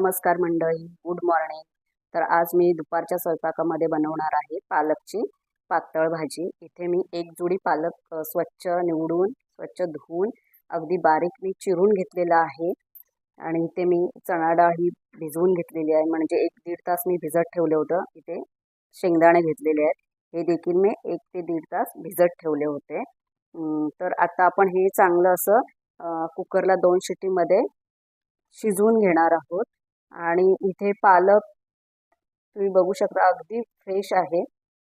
नमस्कार मंडळी good morning तर आज मी दुपारच्या स्वयंपाकामध्ये बनवणार आहे पालकची पातळ भाजी. इथे मी एक जुडी पालक स्वच्छ निवडून स्वच्छ धुवून अगदी बारीक मी चिरून घेतलेला आहे. आणि इथे मी चणा डाळ ही भिजवून घेतलेली आहे. म्हणजे एक दीड तास मी भिजत ठेवलं होतं. इथे शेंगदाणे घेतलेले आहेत. हे देखील मी एक ते दीड तास भिजत ठेवले होते. तर आता आपण हे चांगलं असं कुकरला दोन शिटीमध्ये शिजवून घेणार आहोत. आणि इथे पालक तुम्ही बघू शकता अगदी फ्रेश आहे.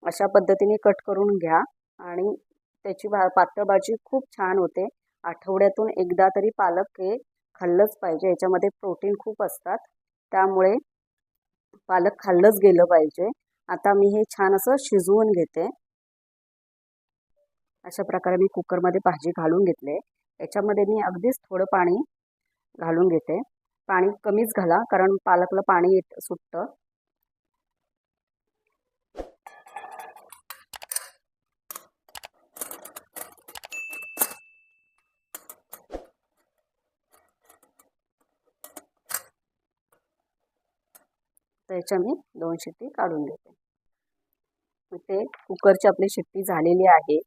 अशा पद्धतीने कट करून घ्या आणि त्याची भा पातळ भाजी खूप छान होते. आठवड्यातून एकदा तरी पालक हे खाल्लंच पाहिजे. याच्यामध्ये प्रोटीन खूप असतात. त्यामुळे पालक खाल्लंच गेलं पाहिजे. आता मी हे छान असं शिजवून घेते. अशा प्रकारे मी कुकरमध्ये भाजी घालून घेतले. याच्यामध्ये मी अगदीच थोडं पाणी घालून घेते. पाणी कमीच घाला कारण पालकला पाणी येत सुटतं. त्याच्या मी दोन शिट्टी काढून घेते. ते कुकरची आपली शिट्टी झालेली आहे.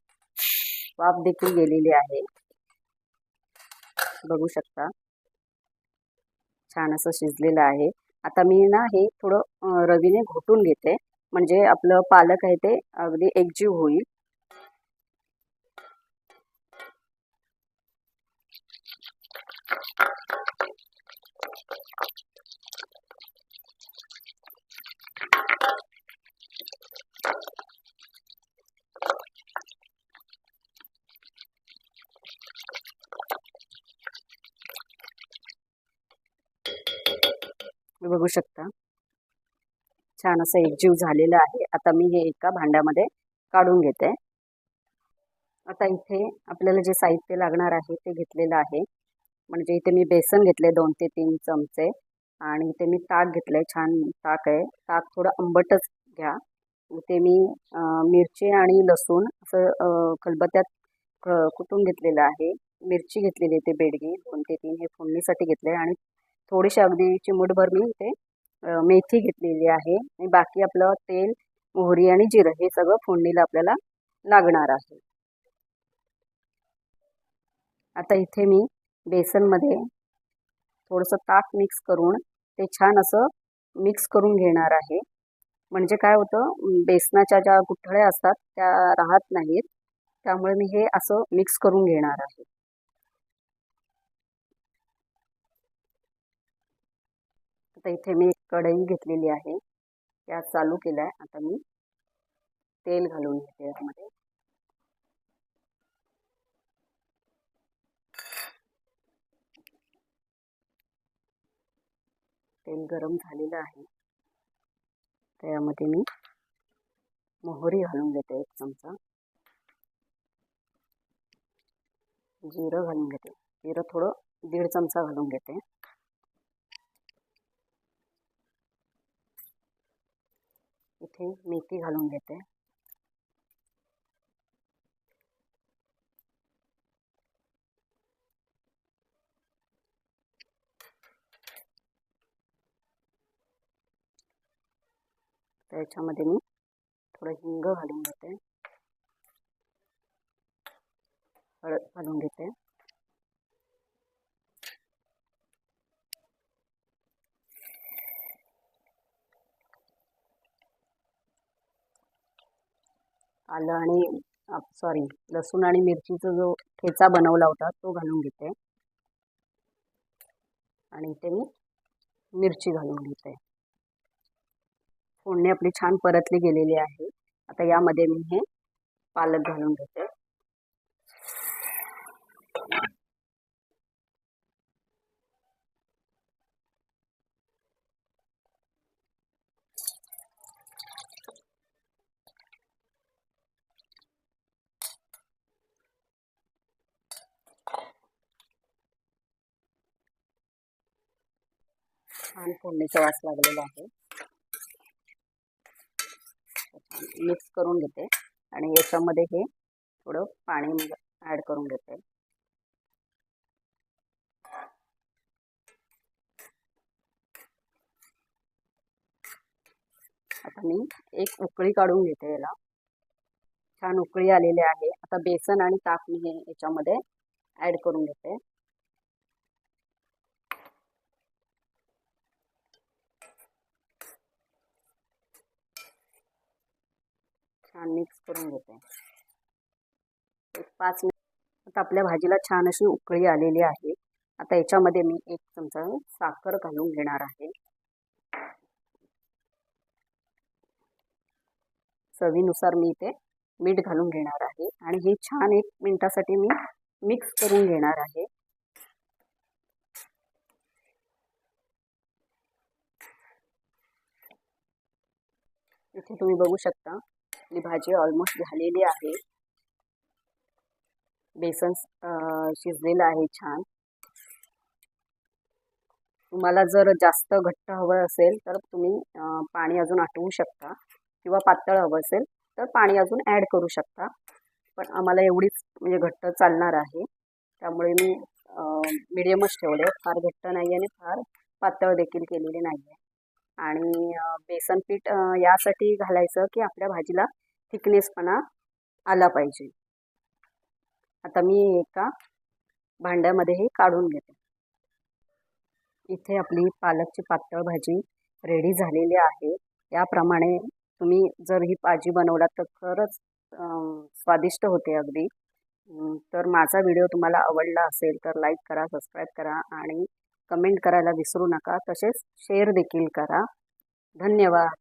वाफ देखील गेलेली आहे. बघू शकता. छान असं शिजलेलं आहे. आता मी ना हे थोडं रवीने घोटून घेते. म्हणजे आपलं पालक आहे ते अगदी एकजीव होईल. तुम्ही बघू शकता. छान असं एकजीव झालेलं आहे. आता मी हे एका भांड्यामध्ये काढून घेते. आता इथे आपल्याला जे साहित्य लागणार आहे ते घेतलेलं आहे. म्हणजे इथे मी बेसन घेतले दोन ते तीन चमचे आणि इथे मी ताक घेतलंय. छान ताक आहे. ताक थोडं आंबटच घ्या. इथे मी मिरची आणि लसूण असं अं, खलबत्त्यात कुटून घेतलेलं आहे. मिरची घेतलेली आहे ते बेडगी. दोन ते तीन हे फोडणीसाठी घेतले आणि थोडीशी अगदी चिमूटभर मी इथे मेथी घेतलेली आहे आणि बाकी आपलं तेल मोहरी आणि जिरं हे सगळं फोडणीला आपल्याला लागणार आहे. आता इथे मी बेसनमध्ये थोडंसं ताक मिक्स करून ते छान असं मिक्स करून घेणार आहे. म्हणजे काय होतं बेसनाच्या ज्या गुठळ्या असतात त्या राहत नाहीत त्यामुळे मी हे असं मिक्स करून घेणार आहे. आता इथे मी एक कढई घेतलेली आहे. गॅस चालू केला आहे आता मी तेल घालून घेते यामध्ये तेल गरम झालेलं आहे. त्यामध्ये मी मोहरी घालून घेते एक चमचा. जिरं घालून घेते. जिरं थोडं दीड चमचा घालून घेते. इथे मेथी घालून घेते. त्याच्यामध्ये मी थोडं हिंग घालून घेते. हळद घालून घेते. आलं आणि सॉरी लसूण आणि मिरचीचा जो ठेचा बनवला होता तो घालून घेते. आणि इथे मी मिरची घालून घेते. फोडणी आपली छान परतली गेलेली आहे. आता यामध्ये मी हे पालक घालून घेते. छान फोडणीचा वास लागलेला आहे. मिक्स करून घेते आणि याच्यामध्ये हे थोडं पाणी ॲड करून घेते. आता मी एक उकळी काढून घेते याला. छान उकळी आलेली आहे. आता बेसन आणि ताक मी हे याच्यामध्ये ॲड करून घेते. छान मिक्स करून घेते. एक पाच मिनिट. आता आपल्या भाजीला छान अशी उकळी आलेली आहे. आता याच्यामध्ये मी एक चमचा साखर घालून घेणार आहे. चवीनुसार मी इथे मीठ घालून घेणार आहे. आणि हे छान एक मिनिटासाठी मी मिक्स करून घेणार आहे. इथे तुम्ही बघू शकता. आपली भाजी ऑलमोस्ट झालेली आहे. बेसन शिजलेलं आहे छान. तुम्हाला जर जास्त घट्ट हवं असेल तर तुम्ही पाणी अजून आटवू शकता किंवा पातळ हवं असेल तर पाणी अजून ॲड करू शकता. पण आम्हाला एवढीच म्हणजे घट्ट चालणार आहे. त्यामुळे मी मिडियमच ठेवले फार घट्ट नाही आहे आणि फार पातळ देखील केलेली नाही आहे आणि बेसन पीठ यासाठी घालायचं की आपल्या भाजीला थिकनेसपणा आला पाहिजे. आता मी एका भांड्यामध्ये हे काढून घेते. इथे आपली पालकची पातळ भाजी रेडी झालेली आहे. याप्रमाणे तुम्ही जर ही भाजी बनवलात तर खरंच स्वादिष्ट होते अगदी. तर माझा व्हिडिओ तुम्हाला आवडला असेल तर लाईक करा सबस्क्राईब करा आणि कमेंट करायला विसरू नका. तसेच शेअर देखील करा. धन्यवाद.